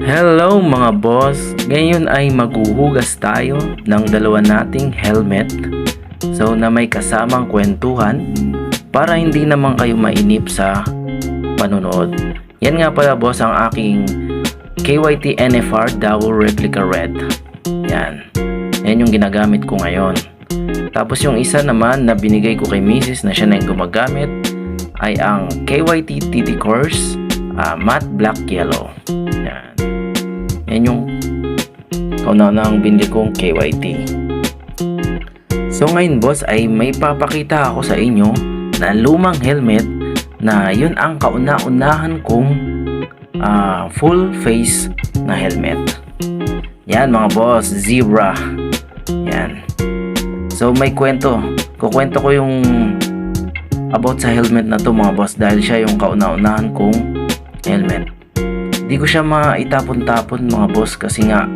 Hello mga boss! Ngayon ay maghuhugas tayo ng dalawa nating helmet so na may kasamang kwentuhan para hindi naman kayo mainip sa panonood. Yan nga pala boss ang aking KYT NFR Double Replica Red. Yan. Yan yung ginagamit ko ngayon. Tapos yung isa naman na binigay ko kay Mrs. na siya na yung gumagamit ay ang KYT TT Course ah, Matte Black Yellow. Yan. Yan yung kauna ang binili kong KYT. So ngayon boss ay may papakita ako sa inyo na lumang helmet na yun ang kauna-unahan kong ah, full face na helmet. Yan mga boss, Zebra. Yan. So may kwento. Kukwento ko yung about sa helmet na to mga boss dahil siya yung kauna-unahan kong helmet. Di ko siya maitapon-tapon mga boss kasi nga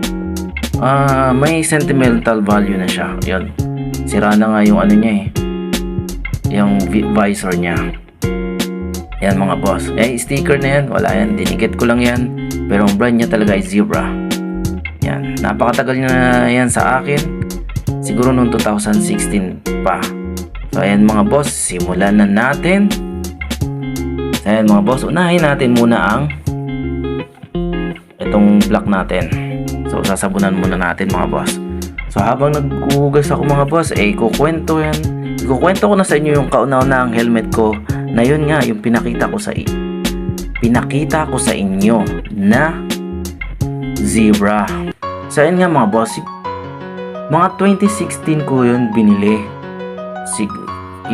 ah, may sentimental value na siya. Yun. Sira na nga yung ano niya eh. Yung vi- visor niya. Yan mga boss. Eh, sticker na yan. Wala yan. Dinikit ko lang yan. Pero ang brand niya talaga ay Zebra. Yan. Napakatagal na yan sa akin. Siguro noong 2016 pa. So, ayan mga boss. Simulan na natin. So, ayan mga boss. Unahin natin muna ang itong block natin. So, sasabunan muna natin mga boss. So, habang naghuhugas ako mga boss, eh, kukwento yan. Kukwento ko na sa inyo yung kauna-una ang helmet ko na yun nga, yung pinakita ko sa pinakita ko sa inyo na zebra. So, yun nga mga boss, mga 2016 ko yun binili. Sig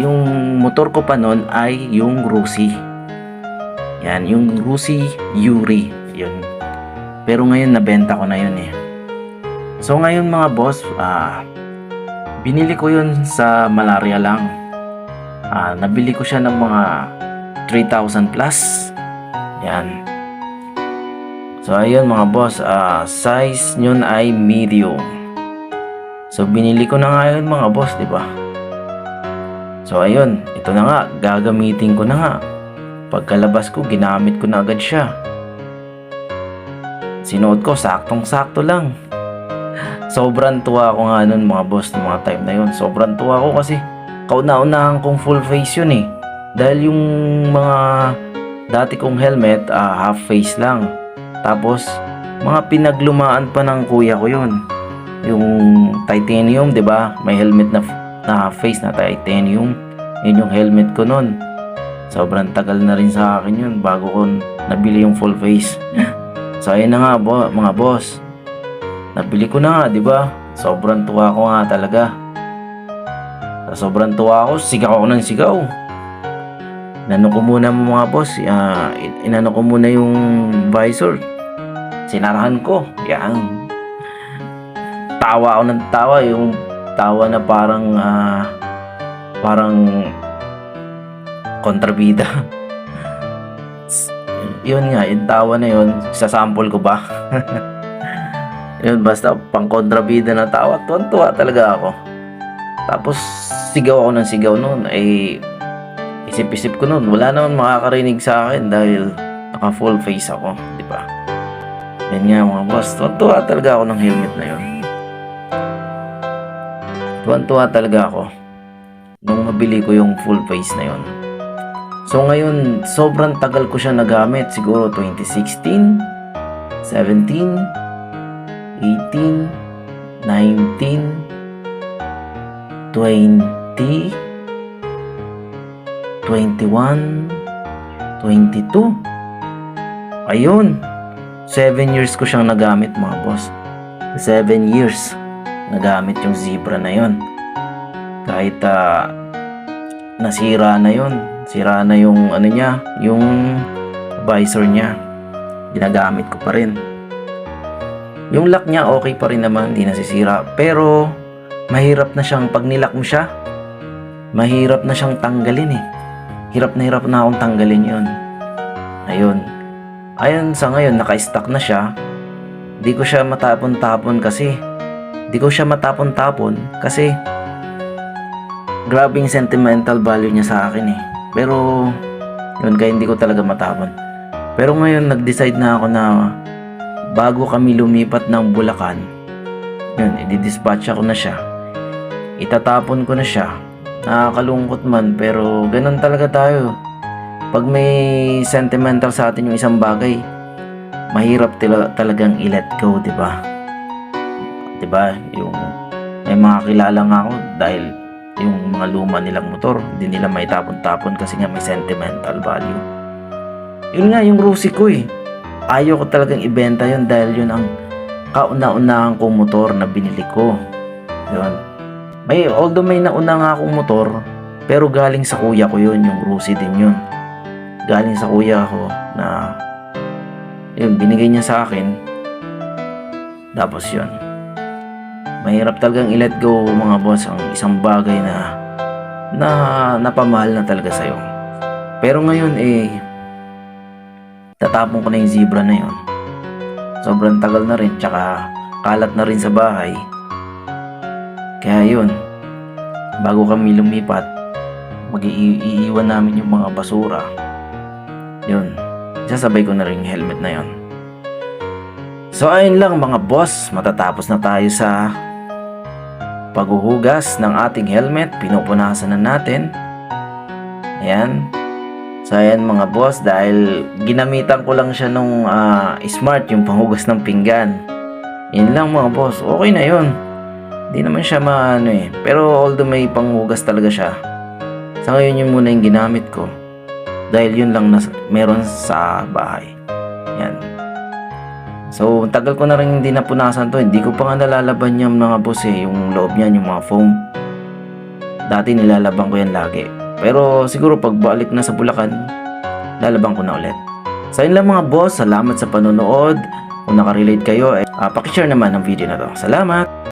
yung motor ko pa noon ay yung Rusi. Yan, yung Rusi Yuri. Yun. Pero ngayon nabenta ko na yun eh. So ngayon mga boss, ah binili ko yun sa malaria lang. Ah, nabili ko siya ng mga 3,000 plus. Yan. So ayun mga boss, ah size nyon ay medium. So binili ko na nga yun mga boss, di ba? So ayun, ito na nga, gagamitin ko na nga. Pagkalabas ko, ginamit ko na agad siya. Sinuot ko, saktong-sakto lang. Sobrang tuwa ako nga nun mga boss ng mga time na yun. Sobrang tuwa ako kasi kauna-unahan kong full face yun eh. Dahil yung mga dati kong helmet, ah, half face lang. Tapos, mga pinaglumaan pa ng kuya ko yun. Yung titanium, 'di ba? May helmet na na half face na titanium. Yun yung helmet ko nun. Sobrang tagal na rin sa akin yun bago ko nabili yung full face. so ayun na nga bo, mga boss. Nabili ko na nga, 'di ba? Sobrang tuwa ko nga talaga. Sa sobrang tuwa ako, sigaw ako ng sigaw. Inano ko muna mga boss, in- inano ko muna yung visor. Sinarahan ko. Yan tawa ako ng tawa yung tawa na parang ah, parang kontrabida yun nga yung tawa na yun sasample ko ba? Yun basta pang kontrabida na tawa. Tuwan-tuwa talaga ako. Tapos sigaw ako ng sigaw noon. Ay isip-isip ko noon wala naman makakarinig sa akin dahil naka full face ako di ba? Yan nga mga boss tuwan-tuwa talaga ako ng helmet na yun. Tuwan-tuwa talaga ako. Nung mabili ko yung full face na yon. So ngayon, sobrang tagal ko siya nagamit. Siguro 2016, 17, 18, 19, 20, 21, 22. Ayun, 7 years ko siyang nagamit mga boss. 7 years nagamit yung zebra na yon kahit ah, nasira na yon sira na yung ano niya yung visor niya. Ginagamit ko pa rin. Yung lock niya okay pa rin naman hindi nasisira. Pero mahirap na siyang pag nilock mo siya mahirap na siyang tanggalin eh. Hirap na hirap na akong tanggalin yon ayun. Ayun sa ngayon naka-stack na siya. Di ko siya matapon-tapon kasi. Di ko siya matapon-tapon kasi grabing sentimental value niya sa akin eh. Pero yun kaya hindi ko talaga matapon. Pero ngayon nag-decide na ako na bago kami lumipat ng Bulacan, yun, i-dispatch ako na siya. Itatapon ko na siya. Nakakalungkot man, pero ganun talaga tayo. Pag may sentimental sa atin yung isang bagay, mahirap tila- talagang i-let go, di ba? Di ba? Yung may mga kilala nga ako dahil yung mga luma nilang motor, hindi nila may tapon-tapon kasi nga may sentimental value. Yun nga, yung Rusi ko eh. Ayaw ko talagang ibenta yun dahil yun ang kauna-unahan kong motor na binili ko. Yun. May, although may nauna nga akong motor, pero galing sa kuya ko yun, yung Rusi din yun. Galing sa kuya ko na yun, binigay niya sa akin. Tapos yun. Mahirap talagang i-let go mga boss ang isang bagay na na napamahal na talaga sa'yo. Pero ngayon eh tatapon ko na yung zebra na yun. Sobrang tagal na rin tsaka kalat na rin sa bahay. Kaya yun, bago kami lumipat, mag-iiwan namin yung mga basura. Yun, sasabay ko na rin yung helmet na yun. So ayun lang mga boss, matatapos na tayo sa paghuhugas ng ating helmet, pinupunasan na natin. Ayan. So ayan mga boss, dahil ginamitan ko lang siya nung ah, smart, yung panghugas ng pinggan. Yun lang mga boss, okay na yun. Hindi naman siya maano eh. Pero although may panghugas talaga siya, sa ngayon yun muna yung ginamit ko. Dahil yun lang nas- meron sa bahay. Yan. So, tagal ko na rin hindi napunasan to. Hindi ko pa nga nalalaban yung mga boss eh. Yung loob niyan, yung mga foam. Dati nilalaban ko yan lagi. Pero siguro pagbalik na sa Bulacan, lalaban ko na ulit. So, yun lang mga boss. Salamat sa panonood. Kung nakarelate kayo, eh, ah, pakishare naman ang video na to. Salamat!